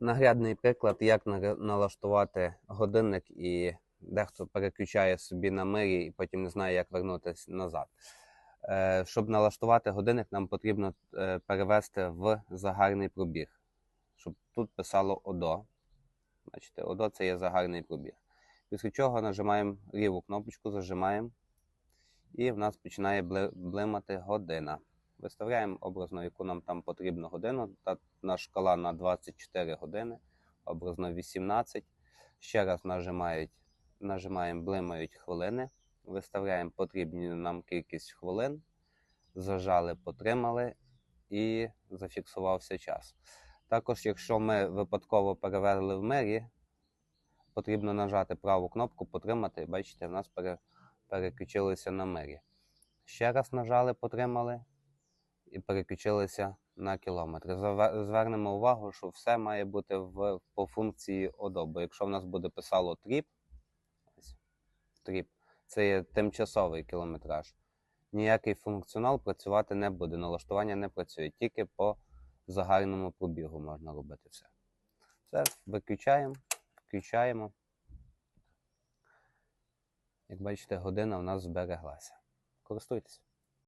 Наглядний приклад, як налаштувати годинник, і дехто переключає собі на мирі і потім не знає, як вернутися назад. Е, Щоб налаштувати годинник, нам потрібно е, перевести в загарний пробіг, щоб тут писало ОДО. Бачите, ОДО це є загарний пробіг. Після чого нажимаємо ліву кнопочку, зажимаємо, і в нас починає блимати година. Виставляємо образно, яку нам там потрібно годину. Та на шкала на 24 години, образно 18. Ще раз нажимають, нажимаємо, блимають хвилини. Виставляємо потрібну нам кількість хвилин. Зажали, потримали і зафіксувався час. Також, якщо ми випадково перевели в мері, потрібно нажати праву кнопку, потримати. Бачите, в нас пере, переключилися на мері. Ще раз нажали, потримали і переключилися на кілометри. Звернемо увагу, що все має бути в, по функції ОДО. Бо якщо в нас буде писало тріп, тріп, це є тимчасовий кілометраж. Ніякий функціонал працювати не буде, налаштування не працює, тільки по загальному пробігу можна робити все. Все, виключаємо, включаємо. Як бачите, година у нас збереглася. Користуйтесь.